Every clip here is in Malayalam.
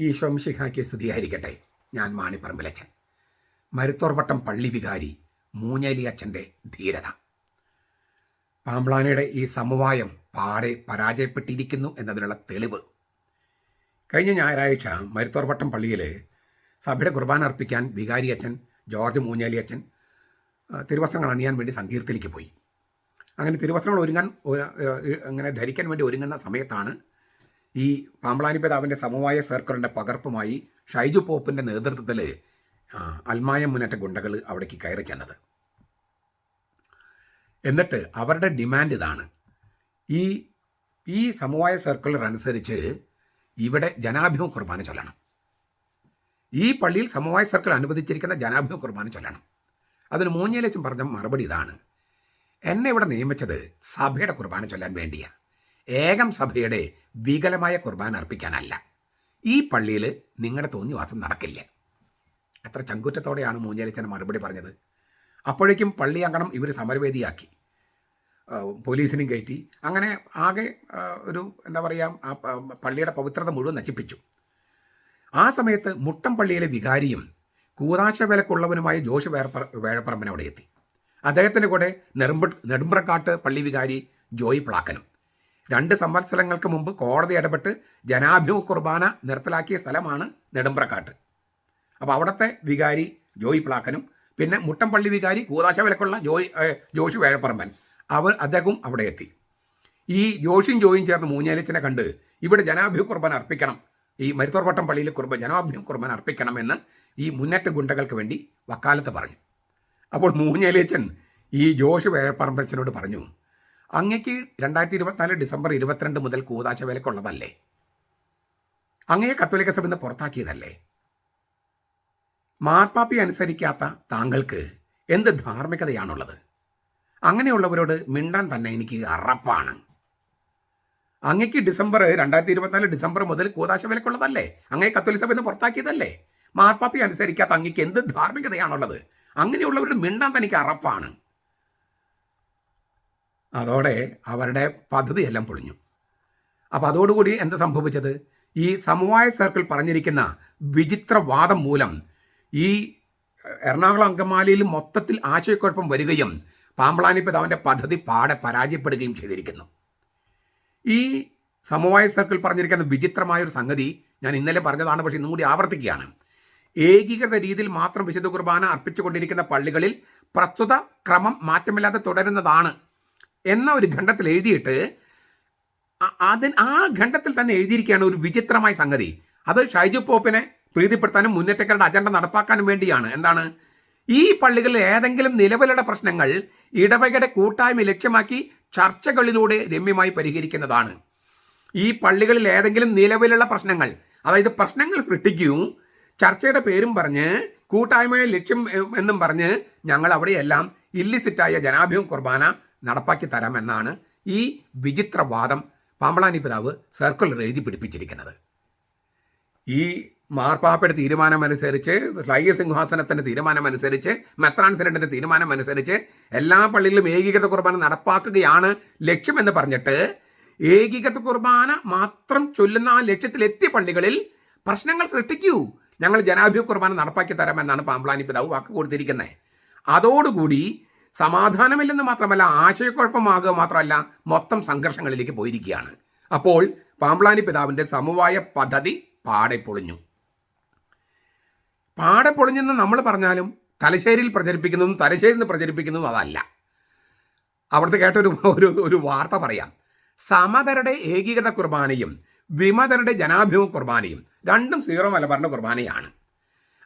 ഈശോ മിശിഹാക്കി സ്തുതിയായിരിക്കട്ടെ. ഞാൻ മാണിപ്പറമ്പിലച്ചൻ മരുത്തോർവട്ടം പള്ളി വികാരി മൂഞ്ഞേലി അച്ഛന്റെ ധീരത. പാമ്പ്ലാനയുടെ ഈ സമവായം പാടെ പരാജയപ്പെട്ടിരിക്കുന്നു എന്നതിനുള്ള തെളിവ്. കഴിഞ്ഞ ഞായറാഴ്ച മരുത്തോർവട്ടം പള്ളിയിൽ സഭയുടെ കുർബാന അർപ്പിക്കാൻ വികാരി അച്ഛൻ ജോർജ് മൂഞ്ഞേലി അച്ഛൻ തിരുവസ്ത്രങ്ങൾ അണിയാൻ വേണ്ടി സങ്കീർത്തിലേക്ക് പോയി. അങ്ങനെ തിരുവസ്ത്രങ്ങൾ ഒരുങ്ങാൻ ഒരു- അങ്ങനെ ധരിക്കാൻ വേണ്ടി ഒരുങ്ങുന്ന സമയത്താണ് ഈ പാമ്പ്ളാനി പിതാവിന്റെ സമവായ സർക്കിളിന്റെ പകർപ്പുമായി ഷൈജു പോപ്പിന്റെ നേതൃത്വത്തിൽ അൽമായ മുന്നേറ്റ ഗുണ്ടകൾ അവിടേക്ക് കയറി ചെന്നത്. എന്നിട്ട് അവരുടെ ഡിമാൻഡ് ഇതാണ്. ഈ ഈ സമവായ സർക്കിളർ അനുസരിച്ച് ഇവിടെ ജനാഭിമുഖ കുർബാന ചൊല്ലണം. ഈ പള്ളിയിൽ സമവായ സർക്കിൾ അനുവദിച്ചിരിക്കുന്ന ജനാഭിമുഖ കുർബാന ചൊല്ലണം. അതിന് മൂഞ്ഞേലച്ചൻ പറഞ്ഞ മറുപടി ഇതാണ്. എന്നെ ഇവിടെ നിയമിച്ചത് സഭയുടെ കുർബാന ചൊല്ലാൻ വേണ്ടിയാണ് ഏകം സഭയുടെ വികലമായ കുർബാന അർപ്പിക്കാനല്ല. ഈ പള്ളിയിൽ നിങ്ങളുടെ തോന്നിവാസം നടക്കില്ല. എത്ര ചങ്കുറ്റത്തോടെയാണ് മൂഞ്ഞേലിച്ചൻ മറുപടി പറഞ്ഞത്. അപ്പോഴേക്കും പള്ളി അങ്കണം ഇവർ സമരവേദിയാക്കി. പോലീസിനും കയറ്റി. അങ്ങനെ ആകെ ഒരു എന്താ പറയുക ആ പള്ളിയുടെ പവിത്രത മുഴുവൻ നശിപ്പിച്ചു. ആ സമയത്ത് മുട്ടം പള്ളിയിലെ വികാരിയും കൂതാശ വിലക്കുള്ളവനുമായ ജോഷ് വേഴപ്പ വേഴപ്പറമ്പൻ അവിടെ എത്തി. അദ്ദേഹത്തിന്റെ കൂടെ നെടുമ്പ നെടുമ്പ്രക്കാട്ട് പള്ളി വികാരി ജോയി പ്ലാക്കനും. രണ്ട് സംവത്സരങ്ങൾക്ക് മുമ്പ് കോടതി ഇടപെട്ട് ജനാഭിമുഖ കുർബാന നിർത്തലാക്കിയ സ്ഥലമാണ് നെടുമ്പ്രക്കാട്ട്. അപ്പോൾ അവിടുത്തെ വികാരി ജോയി പ്ലാക്കനും പിന്നെ മുട്ടംപള്ളി വികാരി കൂതാശ വിലക്കുള്ള ജോയി ജോഷി വേഴപ്പറമ്പൻ അവർ അദ്ദേഹവും അവിടെ എത്തി. ഈ ജോഷിയും ജോയും ചേർന്ന് മൂഞ്ഞാലിച്ചനെ കണ്ട് ഇവിടെ ജനാഭിമുഖ കുർബാന അർപ്പിക്കണം ഈ മരുത്തോർവട്ടം പള്ളിയിൽ കുർബ ജനാഭിമുഖ കുർബാന അർപ്പിക്കണം എന്ന് ഈ മുന്നേറ്റ ഗുണ്ടകൾക്ക് വേണ്ടി വക്കാലത്ത് പറഞ്ഞു. അപ്പോൾ മൂഞ്ഞേലേച്ചൻ ഈ ജോഷ് വേഴപ്പറമ്പച്ചനോട് പറഞ്ഞു അങ്ങയ്ക്ക് രണ്ടായിരത്തി ഇരുപത്തിനാല് ഡിസംബർ ഇരുപത്തിരണ്ട് മുതൽ കൂതാശ വിലക്കുള്ളതല്ലേ? അങ്ങയെ കത്തോലിക്ക സഭയിൽ നിന്ന് പുറത്താക്കിയതല്ലേ? മാർപ്പാപ്പി അനുസരിക്കാത്ത താങ്കൾക്ക് എന്ത് ധാർമ്മികതയാണുള്ളത്? അങ്ങനെയുള്ളവരോട് മിണ്ടാൻ തന്നെ എനിക്ക് അറപ്പാണ്. അങ്ങയ്ക്ക് ഡിസംബർ രണ്ടായിരത്തി ഇരുപത്തിനാല് ഡിസംബർ മുതൽ കൂതാശ വിലക്കുള്ളതല്ലേ? അങ്ങയെ കത്തോലിക്ക സഭയിൽ നിന്ന് പുറത്താക്കിയതല്ലേ? മാർപ്പാപ്പി അനുസരിക്കാത്ത അങ്ങയ്ക്ക് എന്ത് ധാർമ്മികതയാണുള്ളത്? അങ്ങനെയുള്ളവരോട് മിണ്ടാൻ തനിക്ക് അറപ്പാണ്. അതോടെ അവരുടെ പദ്ധതിയെല്ലാം പൊളിഞ്ഞു. അപ്പോൾ അതോടുകൂടി എന്ത് സംഭവിച്ചത്? ഈ സമവായ സർക്കിൾ പറഞ്ഞിരിക്കുന്ന വിചിത്രവാദം മൂലം ഈ എറണാകുളം അങ്കമാലിയിൽ മൊത്തത്തിൽ ആശയക്കുഴപ്പം വരികയും പാമ്പളാനിപ്പത് അവന്റെ പദ്ധതി പാടെ പരാജയപ്പെടുകയും ചെയ്തിരിക്കുന്നു. ഈ സമവായ സർക്കിൾ പറഞ്ഞിരിക്കുന്ന വിചിത്രമായ ഒരു സംഗതി ഞാൻ ഇന്നലെ പറഞ്ഞതാണ് പക്ഷേ ഇന്നും കൂടി ആവർത്തിക്കുകയാണ്. ഏകീകൃത രീതിയിൽ മാത്രം വിശുദ്ധ കുർബാന അർപ്പിച്ചുകൊണ്ടിരിക്കുന്ന പള്ളികളിൽ പ്രസ്തുത ക്രമം മാറ്റമില്ലാതെ തുടരുന്നതാണ് എന്ന ഒരു ഖണ്ഡത്തിൽ എഴുതിയിട്ട് അതിന് ആ ഖണ്ഡത്തിൽ തന്നെ എഴുതിയിരിക്കുകയാണ് ഒരു വിചിത്രമായ സംഗതി. അത് ഷൈജു പോപ്പിനെ പ്രീതിപ്പെടുത്താനും മുന്നേറ്റക്കാരുടെ അജണ്ട നടപ്പാക്കാനും വേണ്ടിയാണ്. എന്താണ്? ഈ പള്ളികളിൽ ഏതെങ്കിലും നിലവിലുള്ള പ്രശ്നങ്ങൾ ഇടവകയുടെ കൂട്ടായ്മ ലക്ഷ്യമാക്കി ചർച്ചകളിലൂടെ രമ്യമായി പരിഹരിക്കുന്നതാണ്. ഈ പള്ളികളിൽ ഏതെങ്കിലും നിലവിലുള്ള പ്രശ്നങ്ങൾ അതായത് പ്രശ്നങ്ങൾ സൃഷ്ടിക്കുകയും ചർച്ചയുടെ പേരും പറഞ്ഞ് കൂട്ടായ്മയെ ലക്ഷ്യം എന്നും പറഞ്ഞ് ഞങ്ങൾ അവിടെയെല്ലാം ഇല്ലിസിറ്റായ ജനാഭിമുഖ കുർബാന നടപ്പാക്കി തരാമെന്നാണ് ഈ വിചിത്രവാദം പാമ്പളാനി പിതാവ് സർക്കുലർ എഴുതി പിടിപ്പിച്ചിരിക്കുന്നത്. ഈ മാർപ്പാപ്പയുടെ തീരുമാനമനുസരിച്ച് ശ്ലൈക സിംഹാസനത്തിന്റെ തീരുമാനമനുസരിച്ച് മെത്രാൻ സിനഡിന്റെ തീരുമാനമനുസരിച്ച് എല്ലാ പള്ളികളിലും ഏകീകൃത കുർബാന നടപ്പാക്കുകയാണ് ലക്ഷ്യമെന്ന് പറഞ്ഞിട്ട് ഏകീകൃത കുർബാന മാത്രം ചൊല്ലുന്ന ആ ലക്ഷ്യത്തിലെത്തിയ പള്ളികളിൽ പ്രശ്നങ്ങൾ സൃഷ്ടിക്കൂ. ഞങ്ങൾ ജനാഭിമുഖ കുർബാന നടപ്പാക്കി തരാമെന്നാണ് പാമ്പ്ലാനി പിതാവ് വാക്ക് കൊടുത്തിരിക്കുന്നത്. അതോടുകൂടി സമാധാനമില്ലെന്ന് മാത്രമല്ല ആശയക്കുഴപ്പമാകുക മാത്രമല്ല മൊത്തം സംഘർഷങ്ങളിലേക്ക് പോയിരിക്കുകയാണ്. അപ്പോൾ പാമ്പ്ലാനി പിതാവിന്റെ സമവായ പദ്ധതി പാടെ പൊളിഞ്ഞു. പാടെ പൊളിഞ്ഞെന്ന് നമ്മൾ പറഞ്ഞാലും തലശ്ശേരിയിൽ പ്രചരിപ്പിക്കുന്നതും തലശ്ശേരിയിൽ നിന്ന് പ്രചരിപ്പിക്കുന്നതും അതല്ല. അവിടുത്തെ കേട്ടൊരു ഒരു ഒരു വാർത്ത പറയാം. സമതരുടെ ഏകീകൃത കുർബാനയും വിമതരുടെ ജനാഭിമുഖ കുർബാനയും രണ്ടും സീറോ മലബാറിന്റെ കുർബാനയാണ്.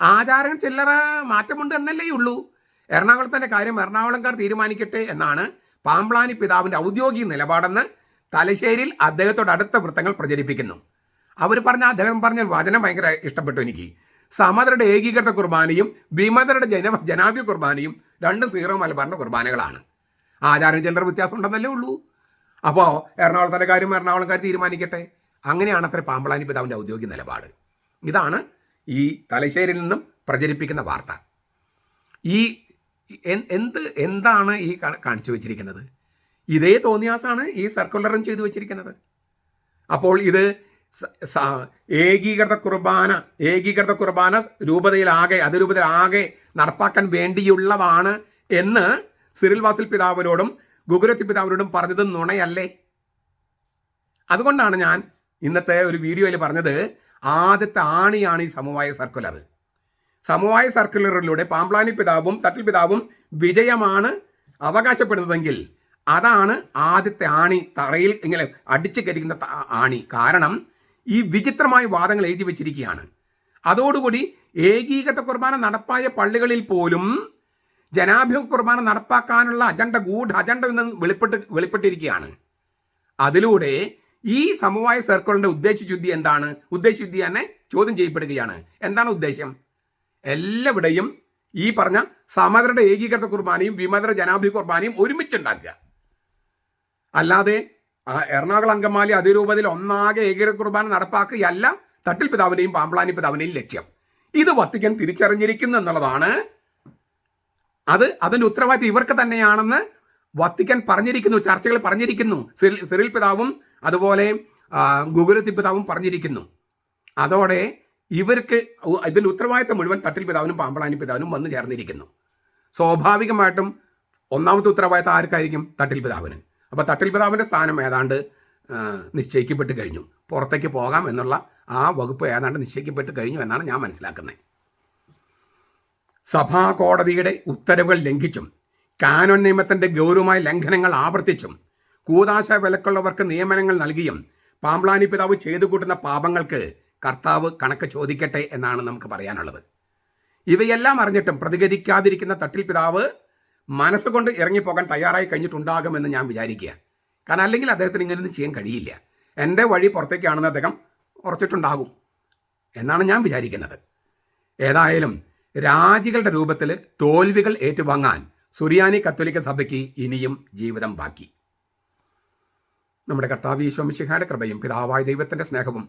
ആചാരം ചില്ലറ മാറ്റമുണ്ട് എന്നല്ലേ ഉള്ളൂ. എറണാകുളത്തിന്റെ കാര്യം എറണാകുളംകാർ തീരുമാനിക്കട്ടെ എന്നാണ് പാമ്പ്ലാനി പിതാവിന്റെ ഔദ്യോഗിക നിലപാടെന്ന് തലശ്ശേരിയിൽ അദ്ദേഹത്തോട് അടുത്ത വൃത്തങ്ങൾ പ്രചരിപ്പിക്കുന്നു. അവർ പറഞ്ഞ അദ്ദേഹം പറഞ്ഞ വചനം ഭയങ്കര ഇഷ്ടപ്പെട്ടു എനിക്ക്. സമതരുടെ ഏകീകൃത കുർബാനയും വിമതരുടെ ജന ജനാഭ്യ കുർബാനയും രണ്ടും സീറോ മലബാറിന്റെ കുർബാനകളാണ്. ആചാരം ചിലർ വ്യത്യാസം ഉണ്ടെന്നല്ലേ ഉള്ളൂ. അപ്പോൾ എറണാകുളത്തിന്റെ കാര്യം എറണാകുളംകാർ തീരുമാനിക്കട്ടെ. അങ്ങനെയാണ് അത്ര പാമ്പളാനി പിതാവിന്റെ ഔദ്യോഗിക നിലപാട്. ഇതാണ് ഈ തലശ്ശേരിയിൽ നിന്നും പ്രചരിപ്പിക്കുന്ന വാർത്ത. ഈ എന്ത് എന്താണ് ഈ കാണിച്ചു വെച്ചിരിക്കുന്നത്? ഇതേ തോന്നിയാസാണ് ഈ സർക്കുലറും ചെയ്തു വെച്ചിരിക്കുന്നത്. അപ്പോൾ ഇത് ഏകീകൃത കുർബാന ഏകീകൃത കുർബാന രൂപതയിലാകെ അതിരൂപതയിലാകെ നടപ്പാക്കാൻ വേണ്ടിയുള്ളതാണ് എന്ന് സിറിൽ വാസിൽ പിതാവിനോടും ഗുഗുരത്തി പിതാവിനോടും പറഞ്ഞത് നുണയല്ലേ? അതുകൊണ്ടാണ് ഞാൻ ഇന്നത്തെ ഒരു വീഡിയോയിൽ പറഞ്ഞത് ആദ്യത്തെ ആണിയാണ് ഈ സമവായ സർക്കുലർ. സമവായ സർക്കുലറിലൂടെ പാമ്പ്ലാനി പിതാവും തട്ടിൽ പിതാവും വിജയമാണ് അവകാശപ്പെടുന്നതെങ്കിൽ അതാണ് ആദ്യത്തെ ആണി തറയിൽ ഇങ്ങനെ അടിച്ചു കരിക്കുന്ന ആണി. കാരണം ഈ വിചിത്രമായ വാദങ്ങൾ എഴുതി വെച്ചിരിക്കുകയാണ്. അതോടുകൂടി ഏകീകൃത കുർബാന നടപ്പായ പള്ളികളിൽ പോലും ജനാഭിമുഖ കുർബാന നടപ്പാക്കാനുള്ള അജണ്ട ഗൂഢ അജണ്ട എന്ന് വെളിപ്പെട്ട് വെളിപ്പെട്ടിരിക്കുകയാണ്. അതിലൂടെ ഈ സമവായ സർക്കിളിന്റെ ഉദ്ദേശശുദ്ധി എന്താണ്? ഉദ്ദേശശുദ്ധി തന്നെ ചോദ്യം ചെയ്യപ്പെടുകയാണ്. എന്താണ് ഉദ്ദേശം? എല്ലാവിടെയും ഈ പറഞ്ഞ സമതരുടെ ഏകീകൃത കുർബാനയും വിമതര ജനാഭി കുർബാനയും ഒരുമിച്ചുണ്ടാക്കുക. അല്ലാതെ എറണാകുളം അങ്കമാലി അതിരൂപതയിൽ ഒന്നാകെ ഏകീകൃത കുർബാന നടപ്പാക്കുകയല്ല തട്ടിൽ പിതാവിനെയും പാമ്പളാനി പിതാവിനെയും ലക്ഷ്യം. ഇത് വത്തിക്കാൻ തിരിച്ചറിഞ്ഞിരിക്കുന്നു എന്നുള്ളതാണ്. അത് അതിന്റെ ഉത്തരവാദിത്വം ഇവർക്ക് തന്നെയാണെന്ന് വത്തിക്കാൻ പറഞ്ഞിരിക്കുന്നു ചർച്ചകൾ പറഞ്ഞിരിക്കുന്നു സിറിൽ പിതാവും അതുപോലെ ഗുഗുരത്തി പിതാവും പറഞ്ഞിരിക്കുന്നു. അതോടെ ഇവർക്ക് ഇതിൽ ഉത്തരവാദിത്തം മുഴുവൻ തട്ടിൽ പിതാവിനും പാമ്പളാനി പിതാവിനും വന്നു ചേർന്നിരിക്കുന്നു. സ്വാഭാവികമായിട്ടും ഒന്നാമത്തെ ഉത്തരവാദിത്തം ആർക്കായിരിക്കും? തട്ടിൽ പിതാവിന്. അപ്പോൾ തട്ടിൽ പിതാവിന്റെ സ്ഥാനം ഏതാണ്ട് നിശ്ചയിക്കപ്പെട്ട് കഴിഞ്ഞു. പുറത്തേക്ക് പോകാം എന്നുള്ള ആ വകുപ്പ് ഏതാണ്ട് നിശ്ചയിക്കപ്പെട്ട് കഴിഞ്ഞു എന്നാണ് ഞാൻ മനസ്സിലാക്കുന്നത് സഭാ കോടതിയുടെ ഉത്തരവുകൾ ലംഘിച്ചും കാനോൻ നിയമത്തിന്റെ ഗൗരവമായ ലംഘനങ്ങൾ ആവർത്തിച്ചും കൂതാശ വിലക്കുള്ളവർക്ക് നിയമനങ്ങൾ നൽകിയും പാമ്പ്ലാനി പിതാവ് ചെയ്തു കൂട്ടുന്ന പാപങ്ങൾക്ക് കർത്താവ് കണക്ക് ചോദിക്കട്ടെ എന്നാണ് നമുക്ക് പറയാനുള്ളത്. ഇവയെല്ലാം അറിഞ്ഞിട്ടും പ്രതികരിക്കാതിരിക്കുന്ന തട്ടിൽ പിതാവ് മനസ്സുകൊണ്ട് ഇറങ്ങിപ്പോകാൻ തയ്യാറായി കഴിഞ്ഞിട്ടുണ്ടാകുമെന്ന് ഞാൻ വിചാരിക്കുക. കാരണം അല്ലെങ്കിൽ അദ്ദേഹത്തിന് ഇങ്ങനെയൊന്നും ചെയ്യാൻ കഴിയില്ല. എന്റെ വഴി പുറത്തേക്കാണെന്ന് അദ്ദേഹം ഉറച്ചിട്ടുണ്ടാകും എന്നാണ് ഞാൻ വിചാരിക്കുന്നത്. ഏതായാലും രാജികളുടെ രൂപത്തിൽ തോൽവികൾ ഏറ്റുവാങ്ങാൻ സുറിയാനി കത്തോലിക്ക സഭയ്ക്ക് ഇനിയും ജീവിതം ബാക്കി. നമ്മുടെ കർത്താവ് ഈശോമിശിഹായുടെ കൃപയും പിതാവായ ദൈവത്തിന്റെ സ്നേഹവും